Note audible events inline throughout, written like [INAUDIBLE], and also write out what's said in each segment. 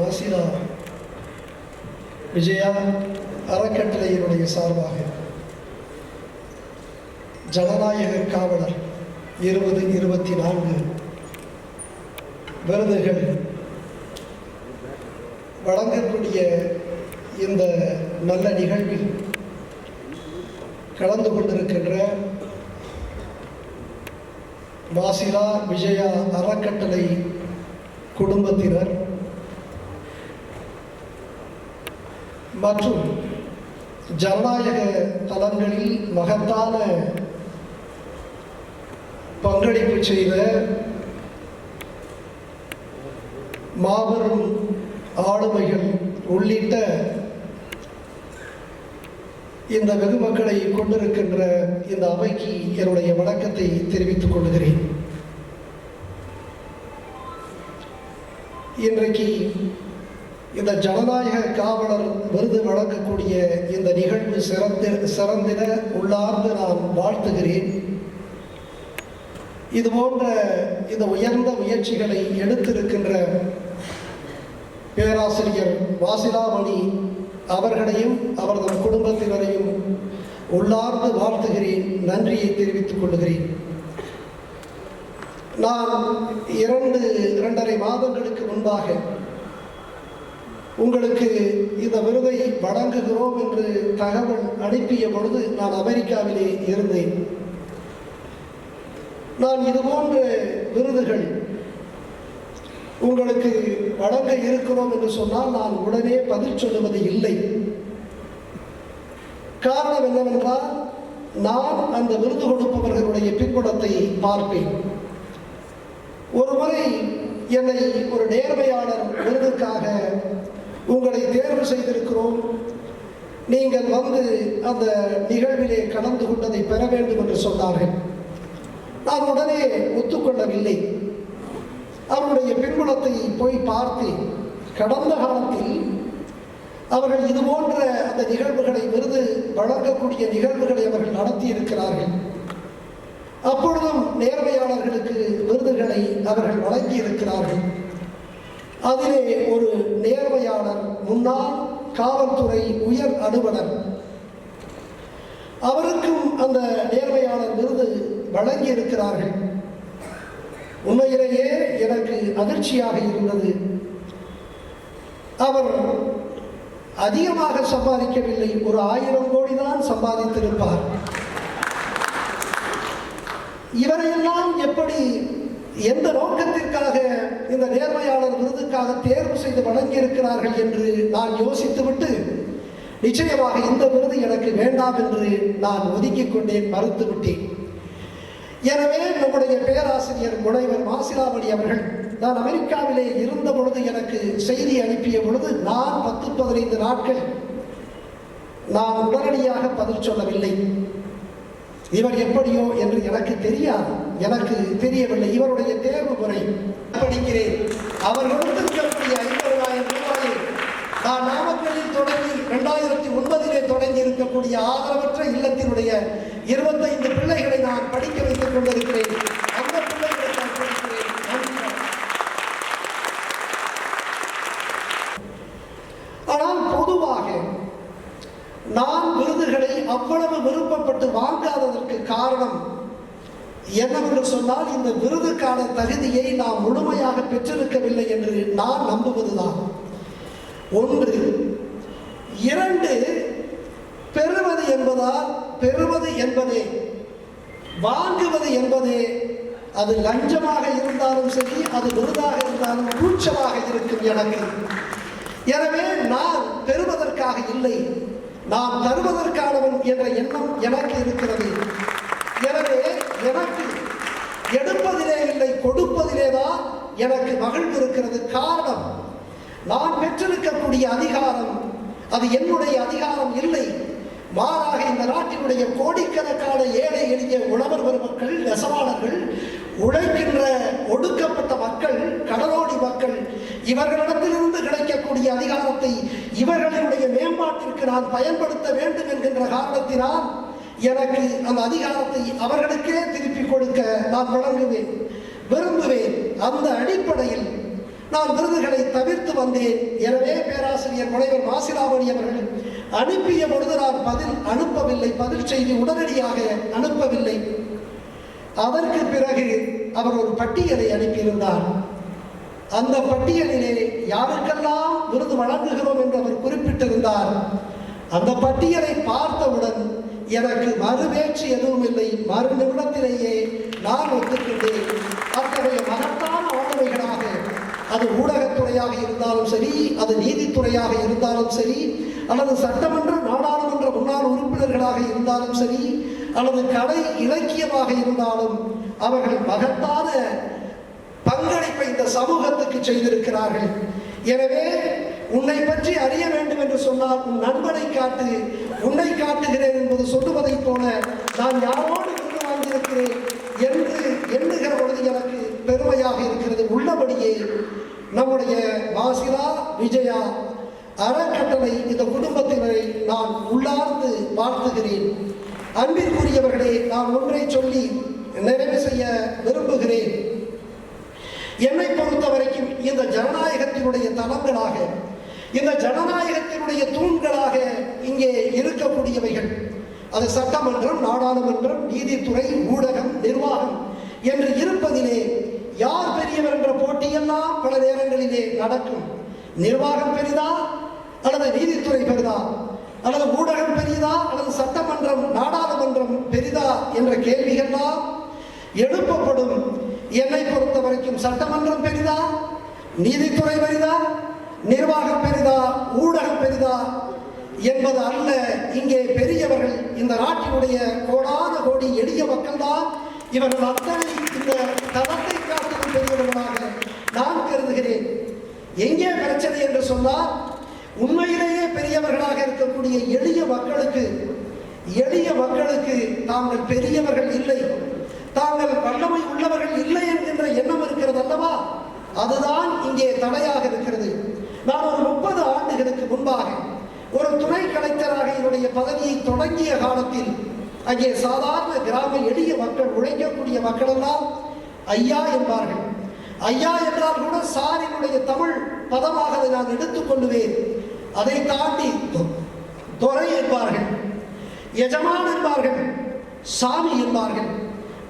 வாசிலா விஜயா அறக்கட்டளையினுடைய சார்பாக. ஜனநாயக காவலர் இருபது இருபத்தி நான்கு. விருதுகள். வழங்கக்கூடிய இந்த நல்ல நிகழ்வில் கலந்து கொண்டிருக்கின்ற வாசிலா விஜயா அறக்கட்டளை குடும்பத்தினர் மற்றும் ஜனநாயக தளங்களில் மகத்தான பங்களிப்பு செய்த மாபெரும் ஆளுமைகள் உள்ளிட்ட இந்த வெகுமக்களை கொண்டிருக்கின்ற இந்த அவைக்கு என்னுடைய வணக்கத்தை தெரிவித்துக் கொள்கிறேன். இன்றைக்கு இந்த ஜனநாயக காவலர் விருது வழங்கக்கூடிய இந்த நிகழ்வு சிறந்த சிறந்திட உள்ளார்ந்து நான் வாழ்த்துகிறேன். இது போன்ற இந்த உயர்ந்த முயற்சிகளை எடுத்திருக்கின்ற பேராசிரியர் வாசிலாமணி அவர்களையும் அவரது குடும்பத்தினரையும் உள்ளார்ந்து வாழ்த்துகிறேன். நன்றியை தெரிவித்துக் கொள்கிறேன். நான் இரண்டு இரண்டரை மாதங்களுக்கு முன்பாக உங்களுக்கு இந்த விருதை வழங்குகிறோம் என்று தகவல் அனுப்பிய பொழுது நான் அமெரிக்காவிலே இருந்தேன். நான் இதுபோன்ற விருதுகள் உங்களுக்கு வழங்க இருக்கிறோம் என்று சொன்னால் நான் உடனே பதில் சொல்லுவது இல்லை. காரணம் என்னவென்றால் நான் அந்த விருது கொடுப்பவர்களுடைய பின்புலத்தை பார்ப்பேன். ஒரு முறை என்னை ஒரு நேர்மையாளர் விருதுக்காக உங்களை தேர்வு செய்திருக்கிறோம். நீங்கள் வந்து அந்த நிகழ்விலே கலந்து கொண்டதை பெற வேண்டும் என்று சொன்னார்கள். நான் உடனே ஒத்துக்கொள்ளவில்லை. அவருடைய பின்புலத்தை போய் பார்த்து கடந்த காலத்தில் அவர்கள் இது போன்ற அந்த நிகழ்வுகளை விருது வழங்கக்கூடிய நிகழ்வுகளை அவர்கள் நடத்தி இருக்கிறார்கள் அப்பொழுதும் நேர்மையாளர்களுக்கு விருதுகளை அவர்கள் வழங்கி இருக்கிறார்கள் அதிலே ஒரு முன்னாள் காவல்துறை உயர் அலுவலர் அவருக்கும் அந்த நேர்மையாளர் விருது வழங்கி இருக்கிறார்கள் உண்மையிலேயே எனக்கு அதிர்ச்சியாக இருந்தது. அவர் அதிகமாக சம்பாதிக்கவில்லை. ஒரு ஆயிரம் கோடி தான் சம்பாதித்திருப்பார். இவரையெல்லாம் எப்படி எந்த நோக்கத்திற்காக இந்த நேர்மையாளர் விருதுக்காக தேர்வு செய்து வழங்கியிருக்கிறார்கள் என்று நான் யோசித்துவிட்டு நிச்சயமாக இந்த விருது எனக்கு வேண்டாம் என்று நான் ஒதுக்கிக் கொண்டேன் மறுத்து விட்டேன். எனவே நம்முடைய பேராசிரியர் முனைவர் மாசிலாமணி அவர்கள் நான் அமெரிக்காவிலே இருந்த பொழுது எனக்கு செய்தி அனுப்பிய பொழுது நான் பத்து பதினைந்து நாட்கள் நான் உடனடியாக பதில் சொல்லவில்லை. இவர் எப்படியோ என்று எனக்கு தெரியாது. எனக்கு தெரியவில்லை. இவருடைய தேர்வு முறை படிக்கிறேன். அவர் கொடுத்திருக்கக்கூடிய ஐம்பதாயிரம் ரூபாயை நான் நாமக்கல்லில் தொடங்கி இரண்டாயிரத்தி ஒன்பதிலே தொடங்கி இருக்கக்கூடிய ஆதரவற்ற இல்லத்தினுடைய இருபத்தைந்து பிள்ளைகளை நான் படிக்க வைத்துக் கொண்டிருக்கிறேன் அந்த பிள்ளைகளை நான் படிக்கிறேன் நன்றி. ஆனால் பொதுவாக நான் விருதுகளை அவ்வளவு விருப்பப்பட்டு வாங்காததற்கு காரணம் என்னவென்று அந்த விருதுக்கான தகுதியை நாம் முழுமையாக பெற்றிருக்கவில்லை என்று நான் நம்புவதுதான். ஒன்று இரண்டு பெறுவது என்பதால் பெறுவது என்பதே. வாங்குவது என்பதே. அது லஞ்சமாக இருந்தாலும் சரி அது விருதாக இருந்தாலும் கூச்சமாக இருக்கும் எனக்கு. எனவே நான் பெறுவதற்காக இல்லை. நாம் தருவதற்கானவன் என்ற எண்ணம் எனக்கு இருக்கிறது. எனவே எனக்கு எடுப்பதிலே இல்லை கொடுப்பதிலே தான் எனக்கு மகிழ்வு இருக்கிறது காரணம் நான் பெற்றிருக்கக்கூடிய அதிகாரம் அது என்னுடைய அதிகாரம் இல்லை. மாறாக இந்த நாட்டினுடைய கோடிக்கணக்கான ஏழை எளிய உழவர் பெருமக்கள் நெசவாளர்கள் உழைக்கின்ற ஒடுக்கப்பட்ட மக்கள் கடலோடி மக்கள் இவர்களிடத்திலிருந்து கிடைக்கக்கூடிய அதிகாரத்தை இவர்களுடைய மேம்பாட்டிற்கு நான் பயன்படுத்த வேண்டும் என்கின்ற காரணத்தினால் எனக்கு அந்த அதிகாரத்தை அவர்களுக்கே திருப்பிக் கொடுக்க நான் வழங்குவேன் விரும்புவேன். அந்த அடிப்படையில் நான் விருதுகளை தவிர்த்து வந்தேன். எனவே பேராசிரியர் முனைவர் மாசிலாமணி அவர்கள் அனுப்பிய பொழுது நான் பதில் அனுப்பவில்லை பதில் செய்தி உடனடியாக அனுப்பவில்லை. அதற்கு பிறகு அவர் ஒரு பட்டியலை அனுப்பியிருந்தார். அந்த பட்டியலிலே யாருக்கெல்லாம் விருது வழங்குகிறோம் என்று அவர் குறிப்பிட்டிருந்தார். அந்த பட்டியலை பார்த்தவுடன் எனக்கு மறுவேச்சு எதுவும் இல்லை. மறு நிமிடத்திலேயே நான் ஒத்துக்கொண்டேன். அத்தகைய மகத்தான ஆளுமைகளாக அது ஊடகத்துறையாக இருந்தாலும் சரி அது நீதித்துறையாக இருந்தாலும் சரி அல்லது சட்டமன்ற நாடாளுமன்ற முன்னாள் உறுப்பினர்களாக இருந்தாலும் சரி அல்லது கலை இலக்கியமாக இருந்தாலும் அவர்கள் மகத்தான பங்களிப்பை இந்த சமூகத்துக்கு செய்திருக்கிறார்கள். எனவே உன்னை பற்றி அறிய வேண்டும் என்று சொன்னால் உன் நண்பனை காட்டு. உன்னை காட்டுகிறேன் என்பது சொல்லுவதைப் போல நான் யாரோடு இருந்து வாங்கியிருக்கிறேன் என்று எண்ணுகிற பொழுது எனக்கு பெருமையாக இருக்கிறது. உள்ளபடியே நம்முடைய வாசிலா விஜயா அறக்கட்டளை இந்த குடும்பத்தினரை நான் உள்ளார்ந்து வாழ்த்துகிறேன். அன்பிற்குரியவர்களே நான் ஒன்றை சொல்லி நிறைவு செய்ய விரும்புகிறேன். என்னை பொறுத்த வரைக்கும் இந்த ஜனநாயகத்தினுடைய தளங்களாக இந்த ஜனநாயகத்தினுடைய தூண்களாக இங்கே இருக்கக்கூடியவைகள். அது சட்டமன்றம் நாடாளுமன்றம் நீதித்துறை ஊடகம் நிர்வாகம் என்று இருப்பதிலே யார் பெரியவர் என்ற போட்டியெல்லாம் பல நேரங்களிலே நடக்கும். நிர்வாகம் பெரிதா? அல்லது நீதித்துறை பெரிதா? அல்லது ஊடகம் பெரிதா? அல்லது சட்டமன்றம் நாடாளுமன்றம் பெரிதா என்ற கேள்விகள்லாம் எழுப்பப்படும். என்னை பொறுத்த வரைக்கும் சட்டமன்றம் பெரிதா? நீதித்துறை பெரிதா? நிர்வாகம் பெரிதா ஊடகம் பெரிதா என்பது அல்ல. இங்கே பெரியவர்கள் இந்த நாட்டினுடைய கோடான கோடி எளிய மக்கள் தான் இவர்கள் அத்தனை இந்த தளத்தை காட்டிலும் பெரியவர்களாக நான் கருதுகிறேன். எங்கே பிரச்சனை என்று சொன்னால் உண்மையிலேயே பெரியவர்களாக இருக்கக்கூடிய எளிய மக்களுக்கு எளிய மக்களுக்கு நாங்கள் பெரியவர்கள் இல்லை. தாங்கள் வல்லமை உள்ளவர்கள் இல்லை என்கின்ற எண்ணம் இருக்கிறது அல்லவா? அதுதான் இங்கே தடையாக இருக்கிறது. நான் ஒரு முப்பது ஆண்டுகளுக்கு முன்பாக ஒரு துணை கலெக்டராக என்னுடைய பதவியை தொடங்கிய காலத்தில் அங்கே சாதாரண கிராம எளிய மக்கள் உழைக்கக்கூடிய மக்கள் எல்லாம் ஐயா என்பார்கள். ஐயா என்றால் கூட சாரினுடைய தமிழ் பதமாக அதை நான் எடுத்துக்கொள்வேன் அதை தாண்டி துறை என்பார்கள் எஜமான் என்பார்கள் சாமி என்பார்கள்.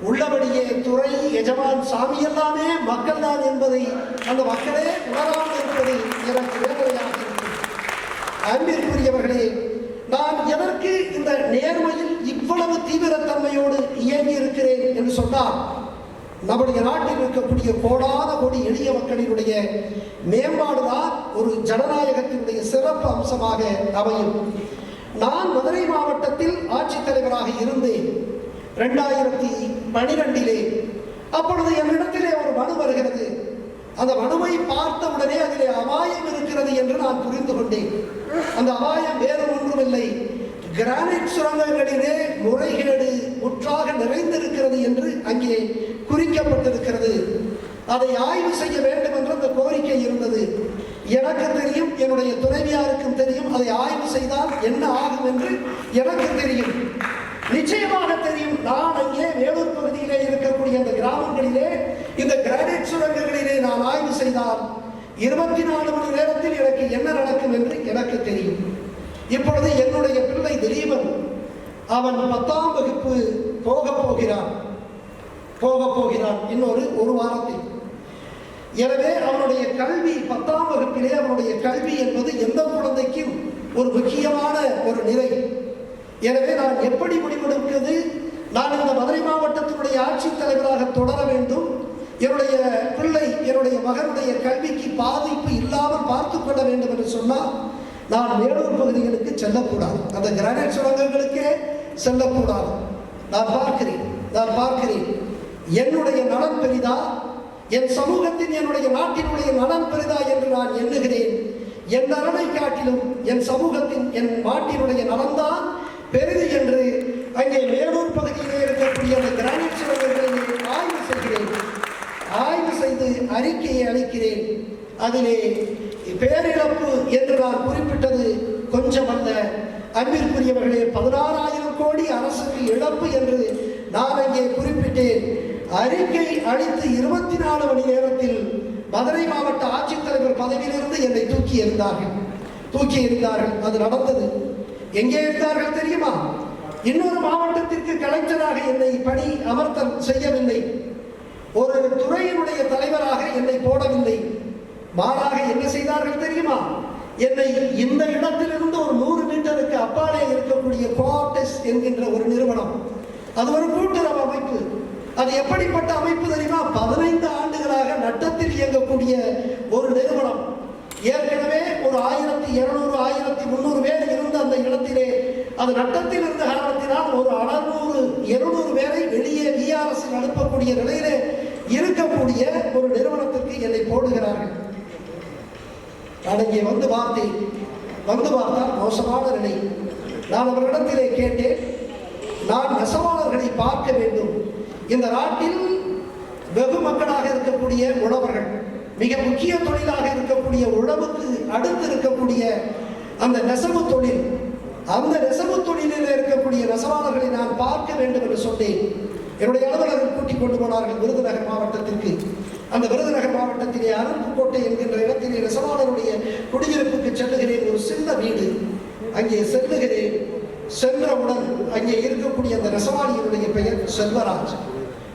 உள்ளபடியே துறை எஜமான் சாமி எல்லாமே மக்கள் தான் என்பதை அந்த மக்களே உணராமல் இருப்பது எனக்கு வேதனையாக இருக்கிறது. அன்பிற்குரியவர்களே நான் எதற்கு இந்த நேர்மையில் இவ்வளவு தீவிரத்தன்மையோடு இயங்கி இருக்கிறேன் என்று சொன்னால் நம்முடைய நாட்டில் இருக்கக்கூடிய கோடான கோடி எளிய மக்களினுடைய மேம்பாடுதான் ஒரு ஜனநாயகத்தினுடைய சிறப்பு அம்சமாக அமையும். நான் மதுரை மாவட்டத்தில் ஆட்சித்தலைவராக இருந்தேன். ரெண்டாயிரத்தி பனிரெண்டிலே. அப்பொழுது என்னிடத்திலே ஒரு மனு வருகிறது. அந்த மனுவை பார்த்த உடனே அதிலே அபாயம் இருக்கிறது என்று நான் புரிந்து கொண்டேன். அந்த அபாயம் வேறு ஒன்றுமில்லை கிரானைட் சுரங்கங்களிலே முறைகேடு முற்றாக நிறைந்திருக்கிறது என்று அங்கே குறிக்கப்பட்டிருக்கிறது. அதை ஆய்வு செய்ய வேண்டும் என்று அந்த கோரிக்கை இருந்தது. எனக்கு தெரியும் என்னுடைய துணைவியாருக்கும் தெரியும் அதை ஆய்வு செய்தால் என்ன ஆகும் என்று எனக்கு தெரியும். நிச்சயமாக தெரியும் நான் அங்கே வேலூர் பகுதியிலே இருக்கக்கூடிய அந்த கிராமங்களிலே இந்த நான் ஆய்வு செய்தால் இருபத்தி நாலு மணி நேரத்தில் எனக்கு என்ன நடக்கும் என்று எனக்கு தெரியும். இப்பொழுது என்னுடைய பிள்ளை திலீபன் அவன் பத்தாம் வகுப்பு போக போகிறான். போக போகிறான் இன்னொரு ஒரு வாரத்தில். எனவே அவனுடைய கல்வி பத்தாம் வகுப்பிலே அவனுடைய கல்வி என்பது எந்த குழந்தைக்கும் ஒரு முக்கியமான ஒரு நிலை. எனவே நான் எப்படி முடிவெடுக்கிறது நான் இந்த மதுரை மாவட்டத்தினுடைய ஆட்சித் தலைவராக தொடர வேண்டும். என்னுடைய பிள்ளை என்னுடைய மகனுடைய கல்விக்கு பாதிப்பு இல்லாமல் பார்த்து கொள்ள வேண்டும் என்று சொன்னால் நான் வேலூர் பகுதிகளுக்கு செல்லக்கூடாது. அந்த கிரானைட் சுரங்கங்களுக்கே செல்லக்கூடாது. நான் பார்க்கிறேன் நான் பார்க்கிறேன். என்னுடைய நலன் பெரிதா? என் சமூகத்தின் என்னுடைய நாட்டினுடைய நலன் பெரிதா என்று நான் எண்ணுகிறேன். என் நலனை காட்டிலும் என் சமூகத்தின் என் நாட்டினுடைய நலன்தான் பெரிது என்று அங்கே வேலூர் பகுதியிலே இருக்கக்கூடிய அந்த கிரானைட் சுரங்கங்களை ஆய்வு செய்கிறேன் ஆய்வு செய்து அறிக்கையை அளிக்கிறேன். அதிலே பேரிழப்பு என்று நான் குறிப்பிட்டது கொஞ்சமல்ல அன்பிற்குரியவர்களே பதினாறாயிரம் கோடி அரசுக்கு இழப்பு என்று நான் அங்கே குறிப்பிட்டேன். அறிக்கை அளித்து இருபத்தி நாலு மணி நேரத்தில் மதுரை மாவட்ட ஆட்சித்தலைவர் பதவியிலிருந்து என்னை தூக்கி எறிந்தார்கள். தூக்கி எறிந்தார்கள். அது நடந்தது. எங்கே இருந்தார்கள் தெரியுமா? இன்னொரு மாவட்டத்திற்கு கலெக்டராக என்னை பணி அமர்த்தம் செய்யவில்லை. ஒரு துறையினுடைய தலைவராக என்னை போடவில்லை. மாறாக என்ன செய்தார்கள் தெரியுமா? என்னை இந்த இடத்திலிருந்து ஒரு நூறு மீட்டருக்கு அப்பாலே இருக்கக்கூடிய கோஆப்டெஸ் என்கின்ற ஒரு நிறுவனம். அது ஒரு கூட்டுறவு அமைப்பு. அது எப்படிப்பட்ட அமைப்பு தெரியுமா? பதினைந்து ஆண்டுகளாக நட்டத்தில் இயங்கக்கூடிய ஒரு நிறுவனம் ஏற்கனவே ஒரு ஆயிரத்தி இருநூறு ஆயிரத்தி முந்நூறு பேர் இருந்த அந்த இடத்திலே அது நட்டத்தில் இருந்த காரணத்தினால் ஒரு அறுநூறு இருநூறு பேரை வெளியே விஆர்எஸ் அனுப்பக்கூடிய நிலையிலே இருக்கக்கூடிய ஒரு நிறுவனத்திற்கு என்னை போடுகிறார்கள். நான் இங்கே வந்து பார்த்தேன் வந்து பார்த்தால் மோசமான நிலை. நான் அவர்களிடத்திலே கேட்டேன் நான் நெசவாளர்களை பார்க்க வேண்டும். இந்த நாட்டில் வெகு மக்களாக இருக்கக்கூடிய உழவர்கள் மிக முக்கிய தொழிலாக இருக்கக்கூடிய உழவுக்கு அடுத்து இருக்கக்கூடிய அந்த நெசவு தொழில் அந்த நெசவு தொழிலில் இருக்கக்கூடிய நெசவாளர்களை நான் பார்க்க வேண்டும் என்று சொன்னேன். என்னுடைய அலுவலர்கள் கூட்டிக் கொண்டு போனார்கள் விருதுநகர் மாவட்டத்திற்கு. அந்த விருதுநகர் மாவட்டத்திலே அருப்புக்கோட்டை என்கின்ற இடத்திலே நெசவாளருடைய குடியிருப்புக்கு செல்லுகிறேன். ஒரு சின்ன வீடு. அங்கே செல்லுகிறேன். சென்றவுடன் அங்கே இருக்கக்கூடிய அந்த நெசவாளியினுடைய பெயர் செல்வராஜ்.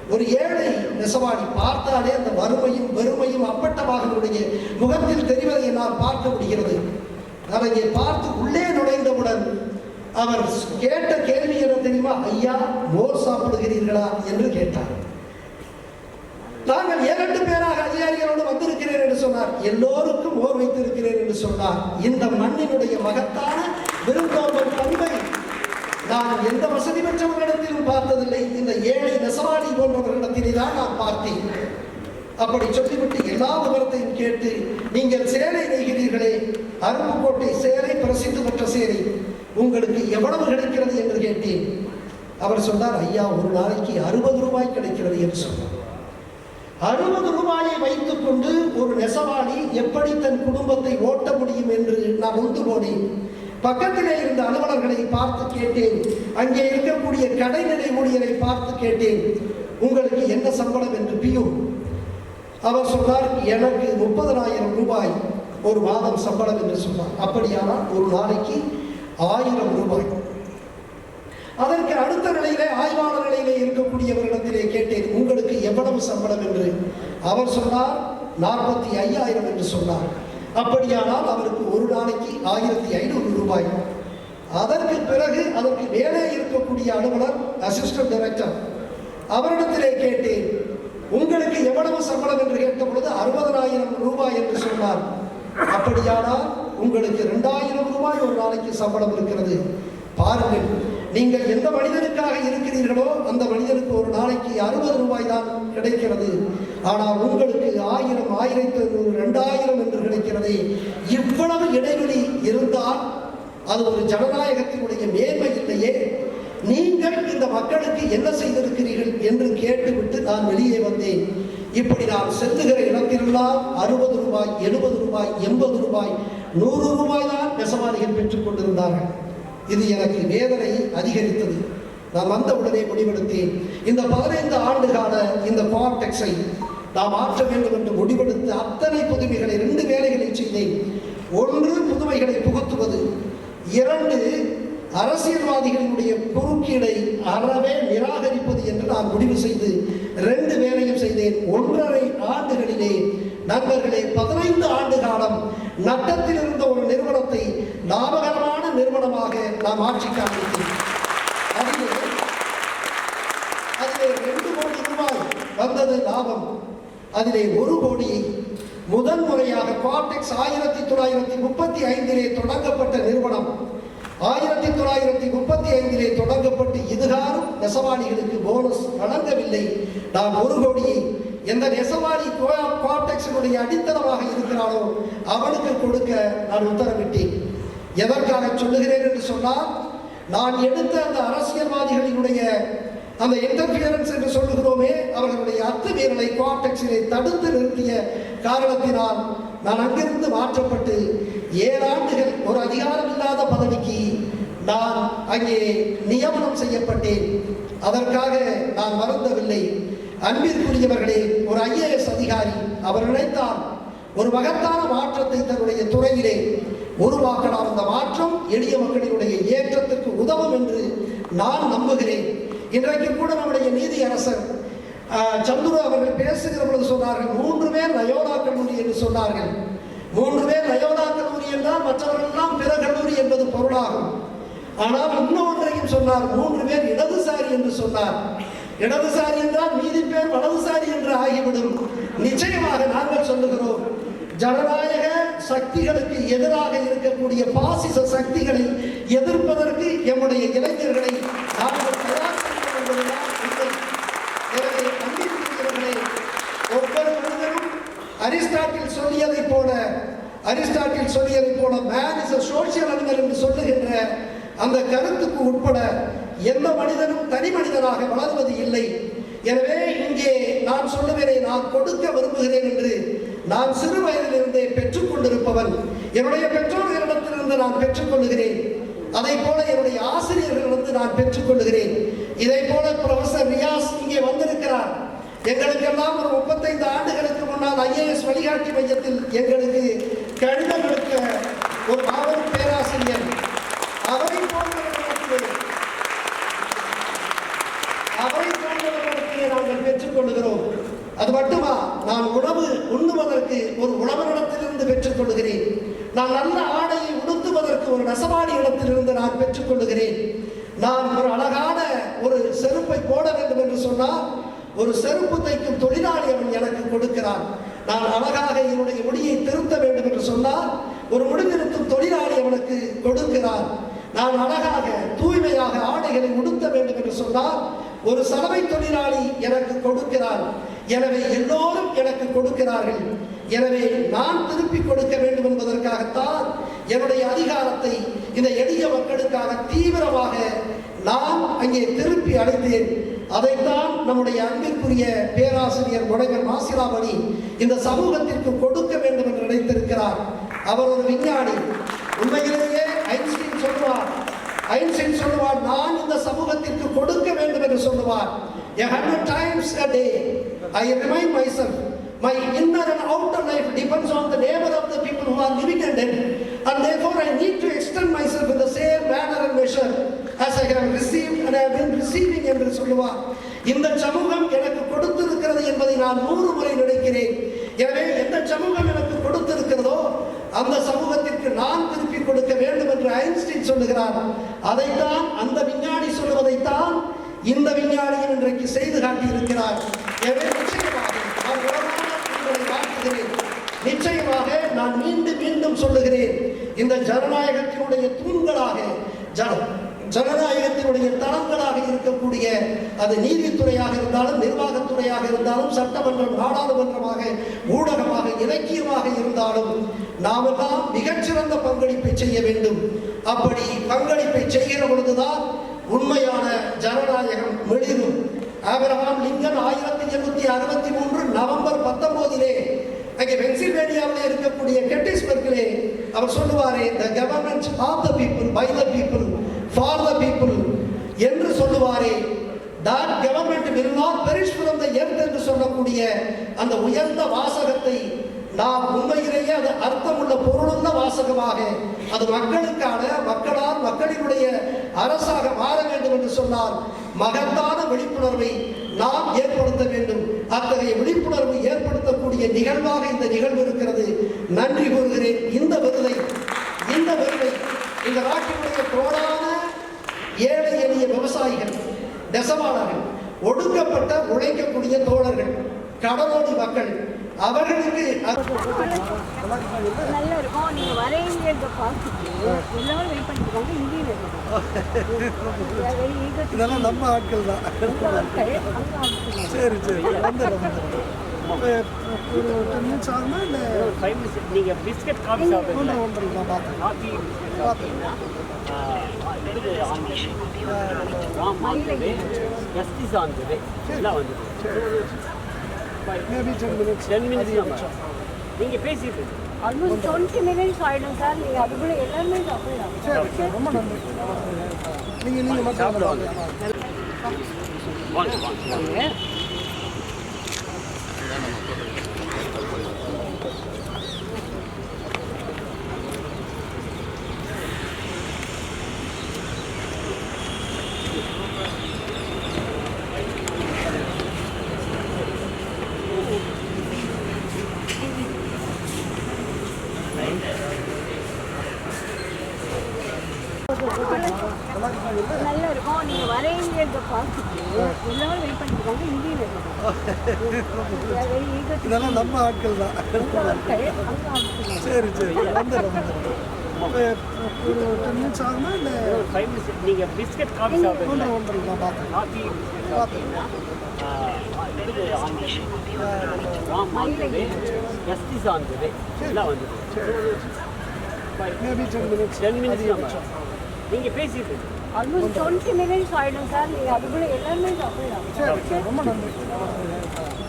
ஒரு ஏழை நெசவாளி பார்த்தாலே அந்த வறுமையும் வெறுமையும் அப்பட்டமாக முகத்தில் தெரிவதை நான் பார்க்க முடிகிறது. நான் பார்த்து உள்ளே நுழைந்தவுடன் அவர் கேட்ட கேள்வி என்ன தெரியுமா? ஐயா மோர் சாப்பிடுகிறீர்களா? என்று கேட்டார். நாங்கள் இரண்டு பேராக அதிகாரிகளோடு வந்திருக்கிறேன் என்று சொன்னார். எல்லோருக்கும் ஓர் வைத்திருக்கிறேன் என்று சொன்னார். இந்த மண்ணினுடைய மகத்தான விருந்தோம்பல் பண்பை நான் எந்த வசதி பெற்றவர்களிடத்திலும் பார்த்ததில்லை. இந்த ஏழை நெசவாளி போன்றவர்களிடத்திலே தான் நான் பார்த்தேன். அப்படி சொல்லிவிட்டு எல்லா விவரத்தையும் கேட்டு நீங்கள் சேலை நெய்கிறீர்களே அருப்புக்கோட்டை சேலை பிரசித்தி பெற்ற சேலை உங்களுக்கு எவ்வளவு கிடைக்கிறது என்று கேட்டேன். அவர் சொன்னார் ஐயா ஒரு நாளைக்கு அறுபது ரூபாய் கிடைக்கிறது என்று சொன்னார். அறுபது ரூபாயை வைத்துக் கொண்டு ஒரு நெசவாளி எப்படி தன் குடும்பத்தை ஓட்ட முடியும் என்று நான் உந்து போனேன். பக்கத்திலே இருந்த அலுவலர்களை பார்த்து கேட்டேன். அங்கே இருக்கக்கூடிய கடைநிலை ஊழியரை பார்த்து கேட்டேன். உங்களுக்கு என்ன சம்பளம்? என்று பியூன் அவர் சொன்னார் எனக்கு முப்பதனாயிரம் ரூபாய் ஒரு மாதம் சம்பளம் என்று சொன்னார். அப்படியானால் ஒரு நாளைக்கு ஆயிரம் ரூபாய். அதற்கு அடுத்த நிலையிலே ஆய்வாளர் நிலையிலே இருக்கக்கூடியவர்களிடத்திலே கேட்டேன் உங்களுக்கு எவ்வளவு சம்பளம்? என்று. அவர் சொன்னார் நாற்பத்தி ஐயாயிரம் என்று சொன்னார். அப்படியானால் அவருக்கு ஒரு நாளைக்கு ஆயிரத்தி ஐநூறு ரூபாய். அதற்கு பிறகு அதற்கு மேலே இருக்கக்கூடிய அலுவலர் அசிஸ்டன்ட் டைரக்டர் அவரிடத்திலே கேட்டேன் உங்களுக்கு எவ்வளவு சம்பளம் என்று கேட்ட பொழுது அறுபதனாயிரம் ரூபாய் என்று சொன்னார். அப்படியானால் உங்களுக்கு இரண்டாயிரம் ரூபாய் ஒரு நாளைக்கு சம்பளம் இருக்கிறது. பாருங்கள் நீங்கள் எந்த மனிதனுக்காக இருக்கிறீர்களோ அந்த மனிதனுக்கு ஒரு நாளைக்கு அறுபது ரூபாய் தான் கிடைக்கிறது. ஆனால் உங்களுக்கு ஆயிரம் ஆயிரத்தி ஐநூறு ரெண்டாயிரம் என்று கிடைக்கிறது. இவ்வளவு இடைவெளி இருந்தால் அது ஒரு ஜனநாயகத்தினுடைய மேன்மை இல்லையே. நீங்கள் இந்த மக்களுக்கு என்ன செய்திருக்கிறீர்கள் என்று கேட்டுவிட்டு நான் வெளியே வந்தேன். இப்படி நான் செல்லுகிற இடத்திலெல்லாம் அறுபது ரூபாய் எழுபது ரூபாய் எண்பது ரூபாய் நூறு ரூபாய் தான் நெசவாளிகள் பெற்றுக் கொண்டிருந்தார்கள். இது எனக்கு வேதனை அதிகரித்தது. நான் வந்த உடனே முடிவெடுத்தேன். இந்த பதினைந்து ஆண்டு கால இந்த கான்டெக்ஸை நாம் மாற்ற வேண்டும் என்று முடிவெடுத்து அத்தனை புதுமைகளை ரெண்டு வேலைகளை செய்தேன். ஒன்று புதுமைகளை புகுத்துவது இரண்டு அரசியல்வாதிகளினுடைய குறுக்கீடை அறவே நிராகரிப்பது என்று நான் முடிவு செய்து ரெண்டு வேலையும் செய்தேன். ஒன்றரை ஆண்டுகளிலே நண்பர்களே பதினைந்து ஆண்டு காலம் நட்டத்தில் இருந்த ஒரு நிறுவனத்தை லாபகரமான நிறுவனமாக நாம் ஆட்சி காண்பித்தேன் அதிலே அதிலே ரெண்டு கோடி ரூபாய் வந்தது லாபம். அதிலே ஒரு கோடி முதன் முறையாக குவார்டெக்ஸ் ஆயிரத்தி தொள்ளாயிரத்தி முப்பத்தி ஐந்திலே தொடங்கப்பட்ட நிறுவனம். ஆயிரத்தி தொள்ளாயிரத்தி முப்பத்தி ஐந்திலே தொடங்கப்பட்டு இதுகாரும் நெசவாளிகளுக்கு போனஸ் வழங்கவில்லை. நான் ஒரு கோடியை எந்த நெசவாளி குவார்டெக்ஸினுடைய அடித்தளமாக இருக்கிறானோ அவனுக்கு கொடுக்க நான் உத்தரவிட்டேன். எதற்காக சொல்லுகிறேன் என்று சொன்னால் நான் எடுத்த அந்த அரசியல்வாதிகளினுடைய அந்த இன்டர்ஃபியரன்ஸ் என்று சொல்லுகிறோமே அவர்களுடைய அத்துமீறலை குவார்டெக்ஸிலே தடுத்து நிறுத்திய காரணத்தினால் நான் அங்கிருந்து மாற்றப்பட்டு ஏழாண்டுகள் ஒரு அதிகாரம் இல்லாத பதவிக்கு நான் அங்கே நியமனம் செய்யப்பட்டேன். அதற்காக நான் வருந்தவில்லை. அன்பிற்குரியவர்களே ஒரு ஐஏஎஸ் அதிகாரி அவர் நினைத்தார் ஒரு மகத்தான மாற்றத்தை தன்னுடைய துறையிலே உருவாக்கலாம். அந்த மாற்றம் எளிய மக்களினுடைய ஏற்றத்திற்கு உதவும் என்று நான் நம்புகிறேன். இன்றைக்கு கூட நம்முடைய நீதி அரசர் சந்துரு அவர்கள் பேசுகிற பொழுது சொன்னார்கள் மூன்று பேர் நயோதா கல்லூரி என்று சொன்னார்கள். மூன்று பேர் நயோதா கல்லூரி என்றால் மற்றவர்களெல்லாம் பிற கல்லூரி என்பது பொருளாகும். ஆனால் இன்னொன்றையும் சொன்னார் மூன்று பேர் இடதுசாரி என்று சொன்னார். இடதுசாரி என்றால் மீதி பேர் வலதுசாரி என்று ஆகிவிடும். நிச்சயமாக நாங்கள் சொல்லுகிறோம் ஜனநாயக சக்திகளுக்கு எதிராக இருக்கக்கூடிய பாசிச சக்திகளை எதிர்ப்பதற்கு மேன் இஸ் சோசியல் அனிமல் என்று சொல்லுகின்ற அந்த கருத்துக்கு உட்பட எந்த மனிதனும் தனி மனிதனாக வளர்வது இல்லை. எனவே இங்கே நான் சொல்லுகிறேன் நான் கொடுக்க விரும்புகிறேன் என்று நான் சிறு வயதிலிருந்தே பெற்றுக் கொண்டிருப்பவன். என்னுடைய பெற்றோர்களிடத்திலிருந்து நான் பெற்றுக்கொள்கிறேன் அதை போல என்னுடைய ஆசிரியர்களிடந்து நான் பெற்றுக்கொள்கிறேன் இதை போல ப்ரொஃபசர் ரியாஸ் இங்கே வந்திருக்கிறார். எங்களுக்கெல்லாம் ஒரு முப்பத்தைந்து ஆண்டுகளுக்கு முன்னால் ஐஏஎஸ் வழிகாட்டி மையத்தில் எங்களுக்கு கடிதம் கொடுக்க ஒரு மாபெரும் பேராசிரியர் அவரை போன்றவர்களுக்கு அவரை போன்றவர்களுக்கு நாங்கள் பெற்றுக்கொள்கிறோம் அது மட்டுமா நான் உணவு உண்ணுவதற்கு ஒரு உணவனிடத்திலிருந்து பெற்றுக்கொள்கிறேன் நான் நல்ல ஆடையை உடுத்துவதற்கு ஒரு நெசவாடி இடத்திலிருந்து நான் பெற்றுக்கொள்கிறேன் நான் ஒரு அழகான ஒரு செருப்பை போட வேண்டும் என்று சொன்னால் ஒரு செருப்பு தைக்கும் தொழிலாளி அவன் எனக்கு கொடுக்கிறான். நான் அழகாக என்னுடைய முடியை திருத்த வேண்டும் என்று சொன்னால் ஒரு முடிந்திருக்கும் தொழிலாளி அவனுக்கு கொடுக்கிறான். நான் அழகாக தூய்மையாக ஆடைகளை உடுத்த வேண்டும் என்று சொன்னால் ஒரு சலவை தொழிலாளி எனக்கு கொடுக்கிறான். எனவே எல்லோரும் எனக்கு கொடுக்கிறார்கள். எனவே நான் திருப்பி கொடுக்க வேண்டும் என்பதற்காகத்தான் என்னுடைய அதிகாரத்தை இந்த எளிய மக்களுக்காக தீவிரமாக நான் அங்கே திருப்பி அடைந்தேன். அதைத்தான் நம்முடைய அன்பிற்குரிய பேராசிரியர் முனைவர் மாசிலாமணி இந்த சமூகத்திற்கு கொடுக்க வேண்டும் என்று நினைத்திருக்கிறார் அவர் ஒரு விஞ்ஞானி உண்மையிலேயே ஐன்ஸ்டீன் சொல்லுவார் ஐன்ஸ்டீன் சொல்லுவார் நான் இந்த சமூகத்திற்கு கொடுக்க வேண்டும் என்று சொல்லுவார் a hundred times a day I remind myself my inner and outer life depends on the labor of the people who are living and dead and therefore I need to extend myself in the same manner and measure as I have received and I have been receiving என்று சொல்லுவார் இந்த சமூகம் எனக்கு கொடுத்திருக்கிறது என்பதை நான் நூறு முறை நினைக்கிறேன். எனவே எந்த சமூகம் எனக்கு கொடுத்திருக்கிறதோ அந்த சமூகத்திற்கு நான் திருப்பி கொடுக்க வேண்டும் என்று ஐன்ஸ்டீன் சொல்லுகிறார். அதைத்தான் அந்த விஞ்ஞானி சொல்லுவதைத்தான் இந்த விஞ்ஞானியும் இன்றைக்கு செய்து காட்டியிருக்கிறார். எனவே நிச்சயமாக நான் நிச்சயமாக நான் மீண்டும் மீண்டும் சொல்லுகிறேன். இந்த ஜனநாயகத்தினுடைய தூண்களாக ஜன ஜனநாயகத்தினுடைய தளங்களாக இருக்கக்கூடிய அது நீதித்துறையாக இருந்தாலும் நிர்வாகத்துறையாக இருந்தாலும் சட்டமன்றம் நாடாளுமன்றமாக ஊடகமாக இலக்கியமாக இருந்தாலும் நாமெல்லாம் மிகச்சிறந்த பங்களிப்பை செய்ய வேண்டும். அப்படி பங்களிப்பை செய்கிற பொழுதுதான் உண்மையான ஜனநாயகம் மெளிரும். ஆபிரகாம் லிங்கன் ஆயிரத்தி எண்ணூத்தி அறுபத்தி மூன்று நவம்பர் பத்தொன்பதிலே அங்கே பென்சில்வேனியாவில் இருக்கக்கூடிய கெட்டிஸ்பர்கிலே அவர் சொல்லுவாரே the government of the people by the people for the people என்று சொல்லுவாரே that government will not perish from the earth என்று சொல்லக்கூடிய அந்த உயர்ந்த வாசகத்தை நாம் உண்மையிலேயே அது அர்த்தமுள்ள பொருளுள்ள வாசகமாக அது மக்களுக்கான மக்களால் மக்களினுடைய அரசாக மாற வேண்டும் என்று சொன்னால் மகத்தான விழிப்புணர்வை நாம் ஏற்படுத்த வேண்டும். அத்தகைய விழிப்புணர்வு ஏற்படுத்தக்கூடிய நிகழ்வாக இந்த நிகழ்வு இருக்கிறது. நன்றி கூறுகிறேன். இந்த விருதை இந்த விருதை இந்த நாட்டினுடைய கோடான ஏழை எளிய விவசாயிகள் நெசவாளர்கள் ஒடுக்கப்பட்ட உழைக்கக்கூடிய தோழர்கள் கடலோடி மக்கள் அவர்களுக்கு நல்லா இருக்கும் நீங்க வரையில பார்த்துட்டு எல்லாரும் வெயிட் பண்ணிருக்காங்க இதெல்லாம் நம்ம ஆட்கள் தான். சரி சரி. வந்துடுறோம் வந்துடுறோம். இப்போ ஒரு டென் மினிட்ஸ் ஆகுமா இல்லை? ஃபைவ் மினிட்ஸ் நீங்கள் பிஸ்கட் காஃபி சாப்பிடுங்க. ஒன்று நான் பார்த்தேன் காஃபி இது ராம் ஆந்தது எல்லாம் வந்தது. Maybe ten minutes ten minutes நம்ம நீங்கள் பேசிட்டு ஆல்மோஸ்ட் டுவெண்ட்டி மினிட்ஸ் ஆயிடும் சார். நீங்கள் அதுக்குள்ளே எல்லாருமே சாப்பிடலாம். சரி ரொம்ப நன்றி. நீங்கள் நீங்கள் மட்டும் சாப்பிட வாங்க. வாங்க வாங்க நல்லா இருக்கும் நீங்கள் வரீங்கிறத பார்த்துட்டு எல்லாரும் வெயிட் பண்ணிருக்காங்க [LAUGHS] இதெல்லாம் நம்ம ஆட்கள் தான். சரி சரி. வந்துடுறோம் ஒரு டென் மினிட்ஸ் ஆகுமா இல்லை? ஃபைவ் மினிட்ஸ் நீங்கள் பிஸ்கட் காஃபி ஒன்றரை ஒன்றரை நான் பார்த்தேன் காஃபி சாப்பிட்டீங்கன்னா இது on Ram on the way justice on the way எல்லாம் வந்துடும் maybe ten minutes ten minutes தான் நீங்கள் பேசிட்டு ஆல்மோஸ்ட் டுவெண்ட்டி மினிட்ஸ் ஆயிடும் சார் நீங்கள் அதுக்குள்ளே எல்லாருமே சாப்பிடலாம். ரொம்ப நன்றி.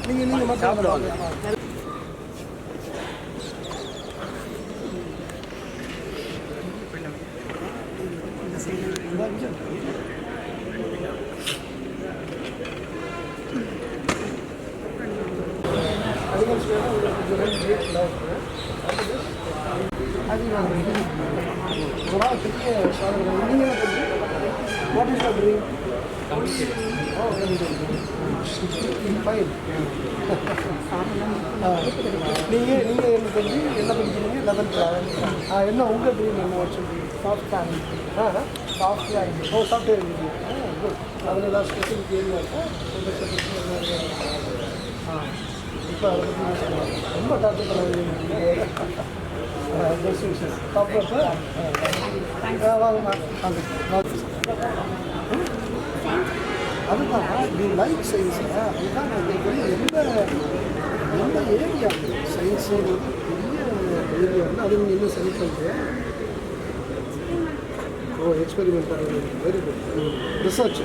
நீங்கள் நீங்கள் மட்டும் சாப்பிட வாங்க. வாங்க அனிமல்ஸ் வேணும் உங்களுக்கு ரெண்டு டேட் இருக்குது அது வந்து ஒரு நாள் பெரிய சாதனை நீங்கள் what is the dream oh fine [LAUGHS] நீங்கள் நீங்கள் என்ன தெரிஞ்சு என்ன படிக்கிறீங்க? லெவன்த் ஆ என்ன உங்கள் ட்ரீம் என்ன வச்சுருக்கீங்க software ah software oh software engineer ah good அதில் ஏதாவது ஸ்பெஷல் கேள்வி இருக்கா? ஆ. இப்போ அதை பற்றி ரொம்ப டாக்டர் பண்ண பெஸ்ட் வாங்கம்மா அதுதான். யூ லைக் சயின்ஸ் அதுதான் நான் கேட்குறேன் எந்த எந்த ஏரியா சயின்ஸுங்கிறது பெரிய ஏரியா வந்து அது நீங்கள் இன்னும் சரி பண்ணுறீங்க ஓ எக்ஸ்பெரிமெண்ட் பண்ணுறது வெரி குட் ரிசர்ச்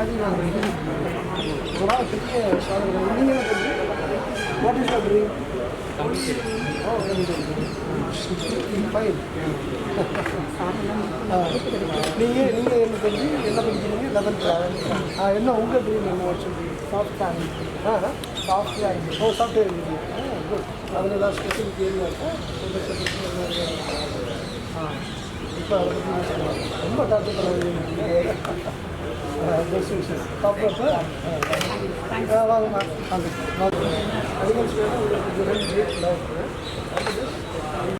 அது வந்து பெரிய சாதனை. நீங்கள் what is dream good fine நீங்கள் நீங்கள் என்ன தெரிஞ்சு என்ன படிக்கிறீங்க லெவன்த் ஆ என்ன உங்கள் ட்ரீம் என்ன வச்சுருக்கீங்க software ah software oh software engineer ah good அதில் ஏதாவது ஸ்பெசிஃபிக் ஏரியா இருக்கா ஆ இப்போ அதை பற்றி ரொம்ப டாக்டர் பண்ண பெஸ்ட் சாப்பிட்றப்ப வாங்கம்மா வாங்க உங்களுக்கு ரெண்டு இருக்குது